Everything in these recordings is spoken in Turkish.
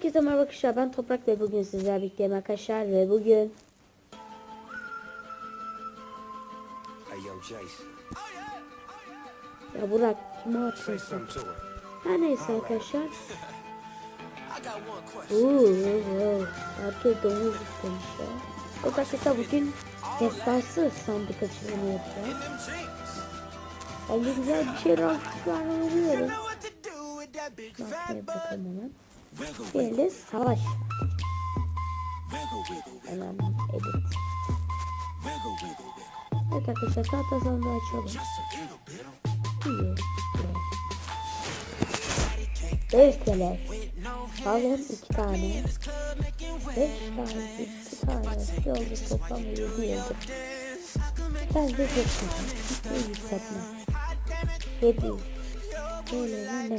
Herkese merhaba arkadaşlar ben Toprak ve bugün sizlerle birlikteyim arkadaşlar ve bugün ya Burak kime atıyorsun? her. Neyse arkadaşlar. I got one question. Uuu herkes domuz istemiş ya. O arkadaşlar bugün destansı sandık açılımı yapacağız. Them jeans. Ben de güzel bir şey rahatlıklar veriyorum. Şuraya butt. bakalım hemen. Böyle savaş. Hemen edit. Evet arkadaşlar tahta sandığı açalım. Beş no Balon iki tane. Beş tane, iki tane. Yolda toplam yedi yıldır. Bence çok güzel. İyi yükseltme. Yedi. Böyle ne?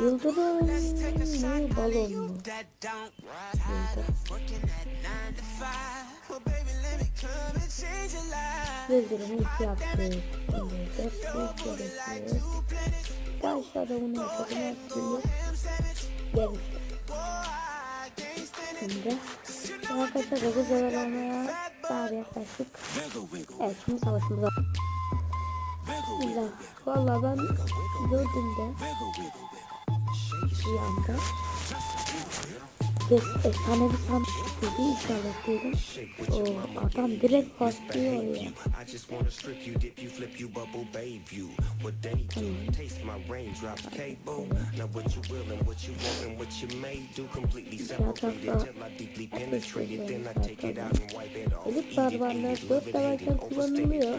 Yıldırım mu balon mu? büyük gerekiyor. Two planets, Aşağıda bunu yapalım. Her türlü gelmiş. Şimdi arkadaşlar 9 level olmaya daha yaklaştık. Evet şimdi savaşımıza. Wiggle, Güzel. Valla ben wiggle, wiggle. bir anda Kes, efsane bir sandık dedi inşallah dedim. O adam direkt patlıyor ya. İt, barbarlar eat it, dört love it, hate levelken it, overstated, kullanılıyor.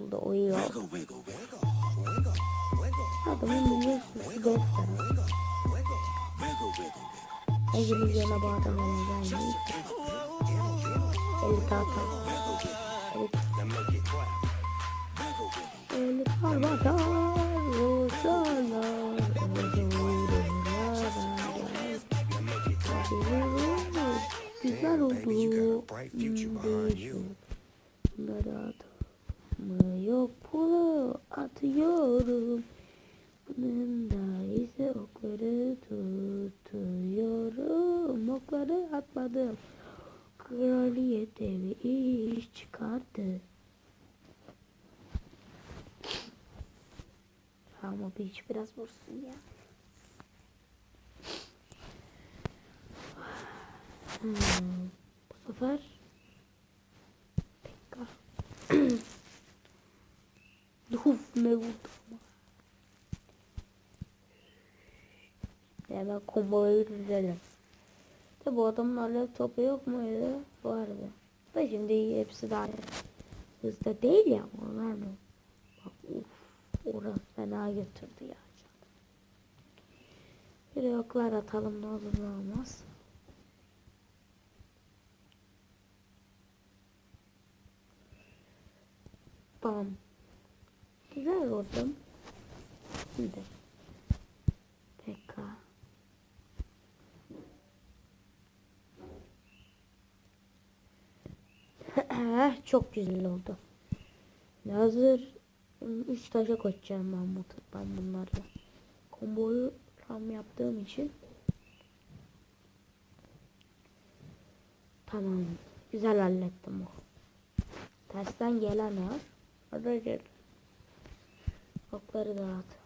wiggle, wiggle, Adamın wiggle, wiggle, wiggle. 50 milyona bu adamın geldi. 50 tahta. Eli parmadan roşalar. Güzel oldu. Bunları atmıyor pulu atıyorum. Bunun da ise okları tutuyorum. Okları atmadım. Kraliyet evi iş çıkardı. Ama bir iç biraz vursun ya. Hmm, bu sefer Ne vurdu ama. Hemen komboyu düzelim. De bu adamın alev topu yok muydu? Vardı. Da şimdi hepsi daha hızlı değil ya onlar mı? Bak uf orası fena götürdü ya. Bir oklar atalım ne olur ne olmaz. Bam. Güzel vurdum. Şimdi. Pekka. Çok güzel oldu. Hazır 3 taşa koyacağım ben bu ben bunlarla. Komboyu tam yaptığım için. Tamam. Güzel hallettim o. Tersten gelen var. Orada gel. Okları dağıt.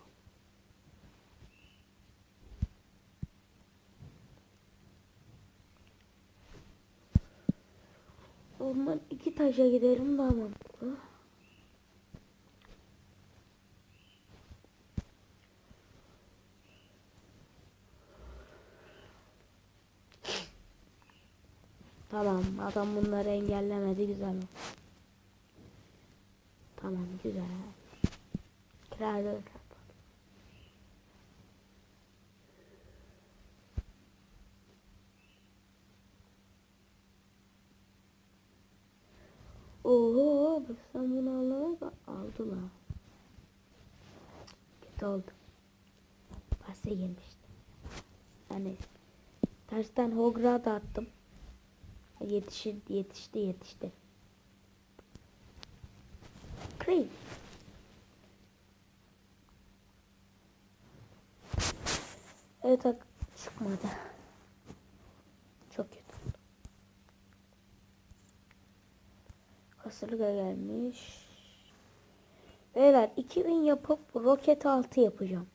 Ondan iki taşa gidelim daha mantıklı. Tamam adam bunları engellemedi güzel. Tamam güzel. Kraldır. Oho bak sen bunu alarak aldılar. Kötü oldu. Bahse girmişti. Yani tersten Hogra da attım. Yetişir, yetişti yetişti. Crazy. Bak çıkmadı. Çok kötü. Kasırga gelmiş. Beyler 2000 yapıp roket 6 yapacağım.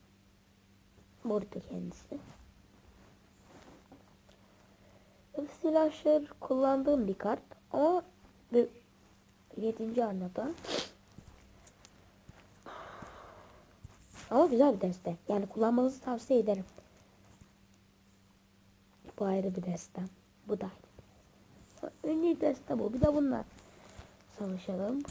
Burada kendisi. Silahşır kullandığım bir kart ama 7. anlatan ama güzel bir deste. Yani kullanmanızı tavsiye ederim. Bu ayrı bir deste. Bu da ayrı. Ünlü deste bu. Bir de bunlar. Savaşalım.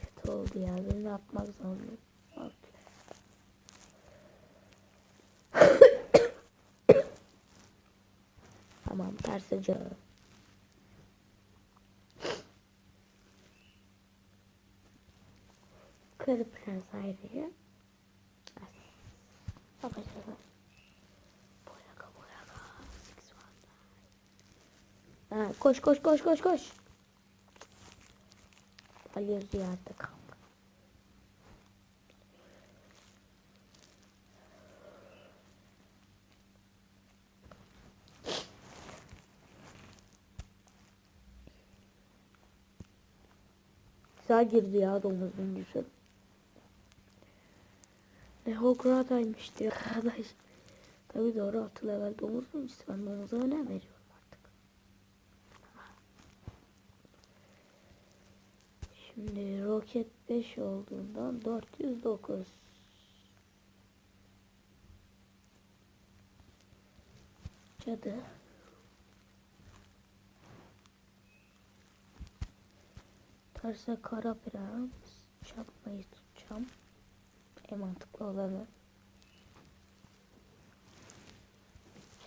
Kötü oldu ya. Beni atmak zorunda. At. tamam tersice. Kırı prens. Bakacağız. Boyaka boyaka. Six one. Ha, koş koş koş koş koş. Alıyoruz yerde kanka. Güzel girdi ya domuz büyücüsü. Ne Hograda'ymıştı ya arkadaş. Tabi doğru 6 level domuz. Ben domuza önem veriyorum artık. Şimdi roket 5 olduğundan 409. Cadı. Terse kara prens. Çarpmayı tutacağım. En mantıklı olanı.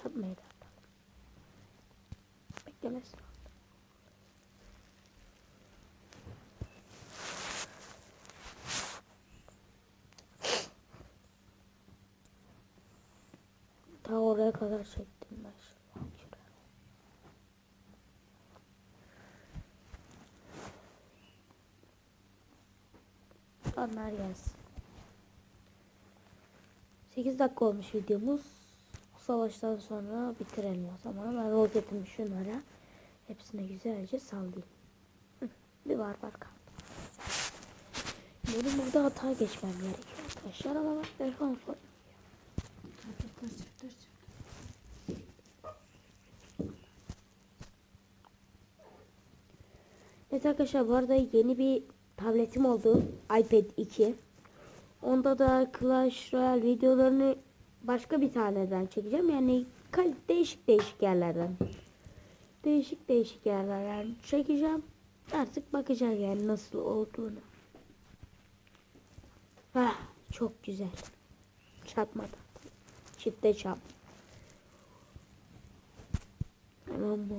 Çarpmayı da. Beklemesin. Ta oraya kadar çektim ben an. Onlar gelsin. 8 dakika olmuş videomuz. Savaştan sonra bitirelim o zaman. Ben roketimi şunlara hepsine güzelce sallayayım. Hı, Bir var kaldı. Benim burada hata geçmem gerekiyor arkadaşlar ama bak dur, dur. Evet arkadaşlar bu arada yeni bir tabletim oldu. iPad 2. Onda da Clash Royale videolarını başka bir taneden çekeceğim. Yani değişik değişik yerlerden. Değişik değişik yerlerden çekeceğim. Artık bakacağız yani nasıl olduğunu. Hah, çok güzel. Çarpmadan. Çifte çarp. Hemen bu.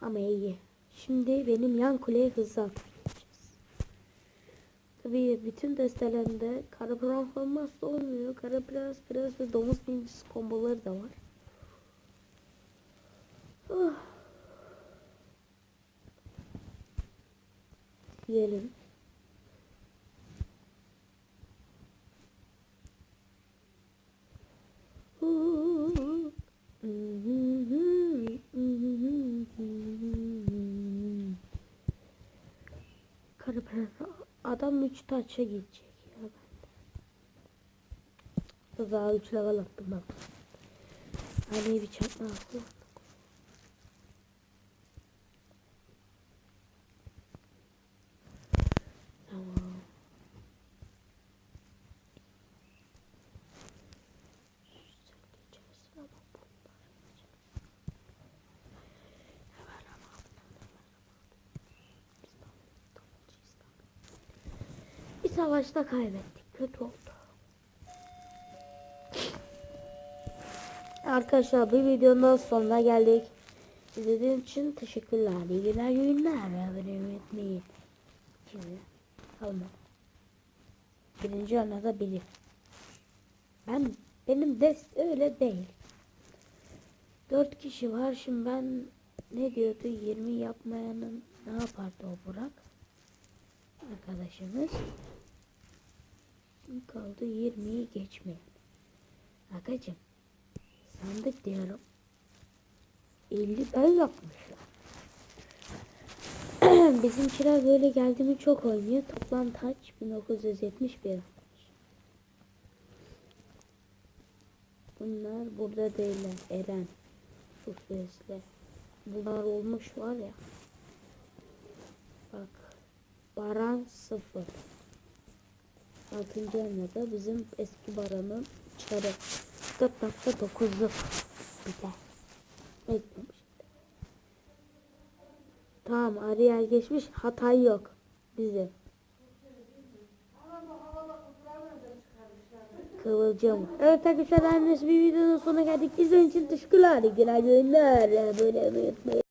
Ama iyi. Şimdi benim yan kuleye hızlı geçeceğiz. Tabii bütün destelerinde kara prens olmuyor. Kara prens, prens ve domuz bincisi komboları da var. Ah. Diyelim. 3 taça gidecek ya benden. Daha 3 level attım bak. Hani bir çakma attım. Savaşta kaybettik. Kötü oldu. Arkadaşlar bir videonun sonuna geldik. İzlediğiniz için teşekkürler. İyi günler, iyi günler. Abone unutmayın. Şimdi kalma. Birinci anada bilir. Ben benim dest öyle değil. Dört kişi var. Şimdi ben ne diyordu? 20 yapmayanın ne yapardı o Burak? Arkadaşımız. Kaldı 20'yi geçmeyen. Agacım sandık diyorum. 50 ben yapmışlar. Bizimkiler böyle geldi mi çok oynuyor. Toplam taç 1971. Bunlar burada değiller. Eren. Sufresle. Bunlar olmuş var ya. Bak. Baran sıfır. Altıncı da bizim eski baranın çarı. 4.9'luk bir de. Eklemiş. Tamam Ariel geçmiş hata yok bizim. Kıvılcım. Evet arkadaşlar annesi bir videonun sonuna geldik. İzlediğiniz için teşekkürler. İyi günler. Böyle unutmayın.